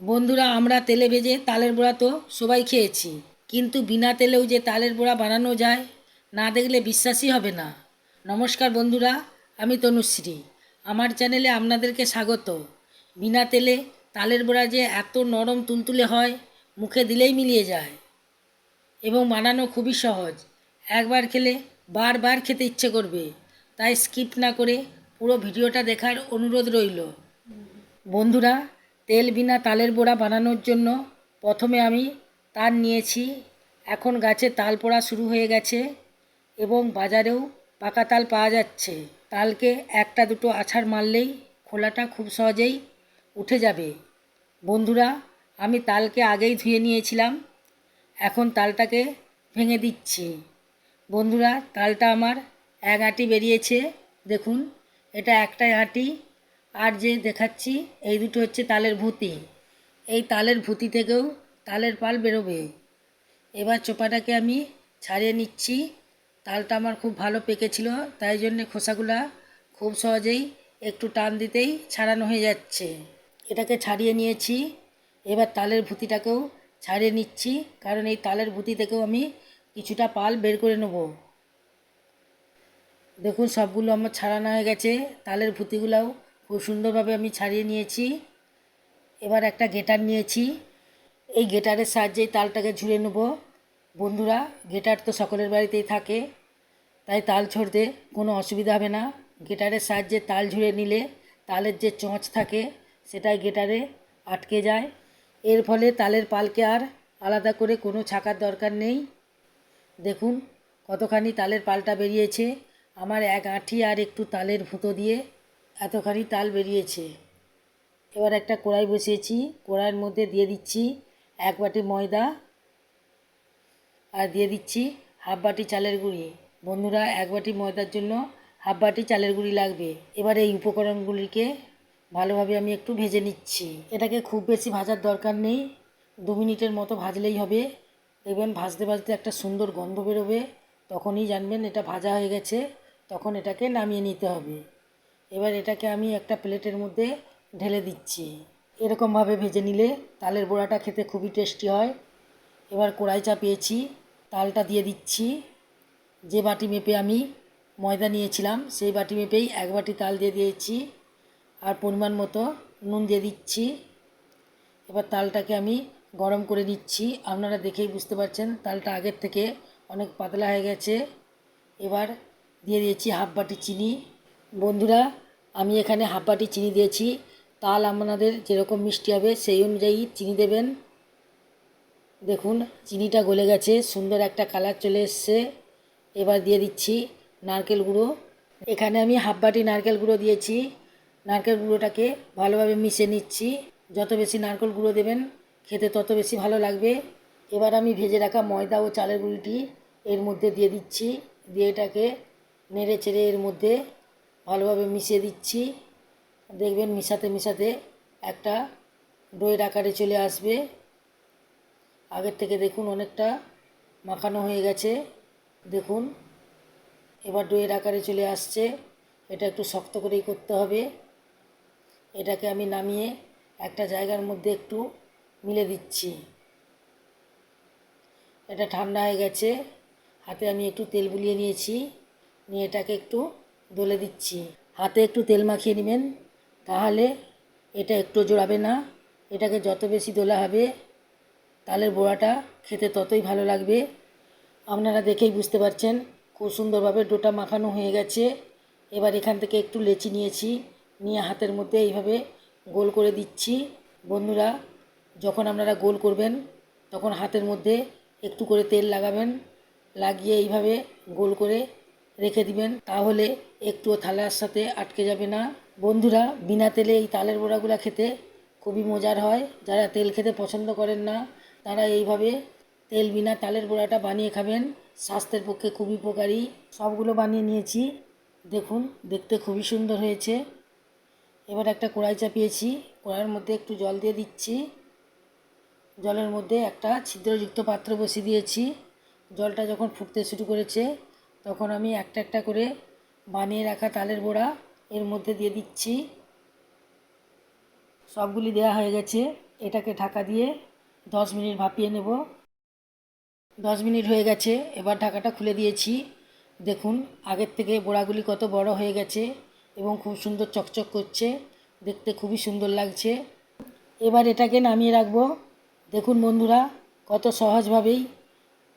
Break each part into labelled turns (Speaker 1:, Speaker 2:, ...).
Speaker 1: বন্ধুরা, আমরা তেলে ভেজে তালের বড়া তো সবাই খেয়েছি। কিন্তু বিনা তেলেও যে তালের বড়া বানানো যায়, না দেখলে বিশ্বাসই হবে না। নমস্কার বন্ধুরা, আমি তনুশ্রী। আমার চ্যানেলে আপনাদেরকে স্বাগত। বিনা তেলে তালের বড়া যে এত নরম তুলতুলে হয়, মুখে দিলেই মিলিয়ে যায়। এবং বানানো খুবই সহজ। একবার খেলে বারবার খেতে ইচ্ছে করবে। তাই স্কিপ না করে পুরো ভিডিওটা দেখার অনুরোধ রইল। বন্ধুরা তেল বিনা তালের বড়া বানানোর জন্য প্রথমে আমি তাল নিয়েছি। এখন গাছে তাল পড়া শুরু হয়ে গেছে এবং বাজারেও পাকা তাল পাওয়া যাচ্ছে। তালকে একটা দুটো আছাড় মারলেই খোলাটা খুব সহজেই উঠে যাবে। বন্ধুরা, আমি তালকে আগেই ধুয়ে নিয়েছিলাম। এখন তালটাকে ভেঙে দিচ্ছি। বন্ধুরা, তালটা আমার এক আঁটি বেরিয়েছে। দেখুন, এটা একটাই আঁটি। আর যে দেখাচ্ছি, এই দুটো হচ্ছে তালের ভুতি। এই তালের ভুতি থেকেও তালের পাল বেরোবে। এবার চোপাটাকে আমি ছাড়িয়ে নিচ্ছি। তালটা আমার খুব ভালো পেকেছিল তাই জন্যে খোসাগুলা খুব সহজেই একটু টান দিতেই ছাড়ানো হয়ে যাচ্ছে। এটাকে ছাড়িয়ে নিয়েছি। এবার তালের ভুতিটাকেও ছাড়িয়ে নিচ্ছি, কারণ এই তালের ভুতি থেকেও আমি কিছুটা পাল বের করে নেব। দেখুন, সবগুলো আমার ছাড়ানো হয়ে গেছে। তালের ভুতিগুলোও খুব সুন্দরভাবে আমি ছাড়িয়ে নিয়েছি। এবার একটা গেটার নিয়েছি। এই গেটারের সাহায্যেই তালটাকে ঝুড়ে নেব। বন্ধুরা, গেটার তো সকলের বাড়িতেই থাকে, তাই তাল ছড়তে কোনো অসুবিধা হবে না। গেটারের সাহায্যে তাল ঝুড়ে নিলে তালের যে চোঁচ থাকে, সেটাই গেটারে আটকে যায়। এর ফলে তালের পালকে আর আলাদা করে কোনো ছাকার দরকার নেই। দেখুন, কতখানি তালের পালটা বেরিয়েছে। আমার এক আঁঠি আর একটু তালের ভুতো দিয়ে এতখানি তাল বেরিয়েছে। এবার একটা কড়াই বসিয়েছি, কড়াইয়ের মধ্যে দিয়ে দিচ্ছি এক বাটি ময়দা আর দিয়ে দিচ্ছি হাফ বাটি চালের গুঁড়ি। বন্ধুরা, এক বাটি ময়দার জন্য হাফ বাটি চালের গুঁড়ি লাগবে। এবার এই উপকরণগুলিকে ভালোভাবে আমি একটু ভেজে নিচ্ছি। এটাকে খুব বেশি ভাজার দরকার নেই, দু মিনিটের মতো ভাজলেই হবে। দেখবেন ভাজতে ভাজতে একটা সুন্দর গন্ধ বেরোবে। তখনই জানবেন এটা ভাজা হয়ে গেছে, তখন এটাকে নামিয়ে নিতে হবে। এবার এটাকে আমি একটা প্লেটের মধ্যে ঢেলে দিচ্ছি। এরকমভাবে ভেজে নিলে তালের বড়াটা খেতে খুবই টেস্টি হয়। এবার কড়াই চাপিয়েছি, তালটা দিয়ে দিচ্ছি। যে বাটি মেপে আমি ময়দা নিয়েছিলাম, সেই বাটি মেপেই এক বাটি তাল দিয়ে দিয়েছি। আর পরিমাণ মতো নুন দিয়ে দিচ্ছি। এবার তালটাকে আমি গরম করে নিচ্ছি। আপনারা দেখেই বুঝতে পারছেন, তালটা আগের থেকে অনেক পাতলা হয়ে গেছে। এবার দিয়ে দিয়েছি হাফ বাটি চিনি। বন্ধুরা, আমি এখানে হাফ বাটি চিনি দিয়েছি। তাল আপনাদের যেরকম মিষ্টি হবে, সেই অনুযায়ী চিনি দেবেন। দেখুন, চিনিটা গলে গেছে, সুন্দর একটা কালার চলে এসছে। এবার দিয়ে দিচ্ছি নারকেল গুঁড়ো। এখানে আমি হাফ বাটি নারকেল গুঁড়ো দিয়েছি। নারকেল গুঁড়োটাকে ভালোভাবে মিশে নিচ্ছি। যত বেশি নারকেল গুঁড়ো দেবেন, খেতে তত বেশি ভালো লাগবে। এবার আমি ভেজে রাখা ময়দা ও চালের গুঁড়িটি এর মধ্যে দিয়ে দিচ্ছি। দিয়ে এটাকে নেড়ে চেড়ে এর মধ্যে ভালোভাবে মিশিয়ে দিচ্ছি। দেখবেন মিশাতে মিশাতে একটা ডোয়ের আকারে চলে আসবে। আগের থেকে দেখুন অনেকটা মাখানো হয়ে গেছে। দেখুন, এবার ডোয়ের আকারে চলে আসছে। এটা একটু শক্ত করেই করতে হবে। এটাকে আমি নামিয়ে একটা জায়গার মধ্যে একটু মিলে দিচ্ছি। এটা ঠান্ডা হয়ে গেছে। হাতে আমি একটু তেল বুলিয়ে নিয়েছি। নিয়ে এটাকে একটু দলে দিচ্ছি। হাতে একটু তেল মাখিয়ে নেবেন, তাহলে এটা একটু জোড়াবে না। এটাকে যত বেশি দোলা হবে, তালের বড়াটা খেতে ততই ভালো লাগবে। আপনারা দেখেই বুঝতে পারছেন, খুব সুন্দরভাবে ডোটা মাখানো হয়ে গেছে। এবার এখান থেকে একটু লেচি নিয়েছি, নিয়ে হাতের মধ্যে এইভাবে গোল করে দিচ্ছি। বন্ধুরা, যখন আপনারা গোল করবেন, তখন হাতের মধ্যে একটু করে তেল লাগাবেন, লাগিয়ে এইভাবে গোল করে রেখে দিবেন, তাহলে একটুও থালার সাথে আটকে যাবে না। বন্ধুরা, বিনা তেলে এই তালের বড়াগুলো খেতে খুবই মজার হয়। যারা তেল খেতে পছন্দ করেন না, তারা এইভাবে তেল বিনা তালের বড়াটা বানিয়ে খাবেন। স্বাস্থ্যের পক্ষে খুবই উপকারী। সবগুলো বানিয়ে নিয়েছি। দেখুন, দেখতে খুবই সুন্দর হয়েছে। এবার একটা কড়াই চাপিয়েছি। কড়াইয়ের মধ্যে একটু জল দিয়ে দিচ্ছি। জলের মধ্যে একটা ছিদ্রযুক্ত পাত্র বসিয়ে দিয়েছি। জলটা যখন ফুটতে শুরু করেছে তখন আমি একটা একটা করে বানিয়ে রাখা তালের বড়া এর মধ্যে দিয়ে দিচ্ছি। সবগুলি দেওয়া হয়ে গেছে। এটাকে ঢাকা দিয়ে দশ মিনিট ভাপিয়ে নেব। দশ মিনিট হয়ে গেছে। এবার ঢাকাটা খুলে দিয়েছি। দেখুন, আগের থেকে বড়াগুলি কত বড় হয়ে গেছে এবং খুব সুন্দর চকচক করছে। দেখতে খুবই সুন্দর লাগছে। এবার এটাকে নামিয়ে রাখব। দেখুন বন্ধুরা, কত সহজভাবেই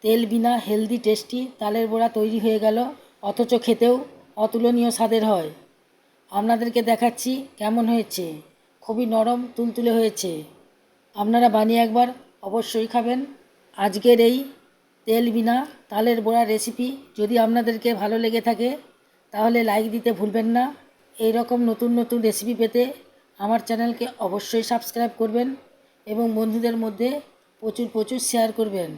Speaker 1: তেল বিনা হেলদি টেস্টি তালের বড়া তৈরি হয়ে গেল, অথচ খেতেও অতুলনীয় স্বাদের হয়। আপনাদেরকে দেখাচ্ছি কেমন হয়েছে। খুবই নরম, তুলতুলে হয়েছে। আপনারা বানিয়ে একবার অবশ্যই খাবেন। আজকের এই তেল বিনা তালের বড়া রেসিপি যদি আপনাদেরকে ভালো লেগে থাকে, তাহলে লাইক দিতে ভুলবেন না। এই রকম নতুন নতুন রেসিপি পেতে আমার চ্যানেলকে অবশ্যই সাবস্ক্রাইব করবেন এবং বন্ধুদের মধ্যে প্রচুর প্রচুর শেয়ার করবেন।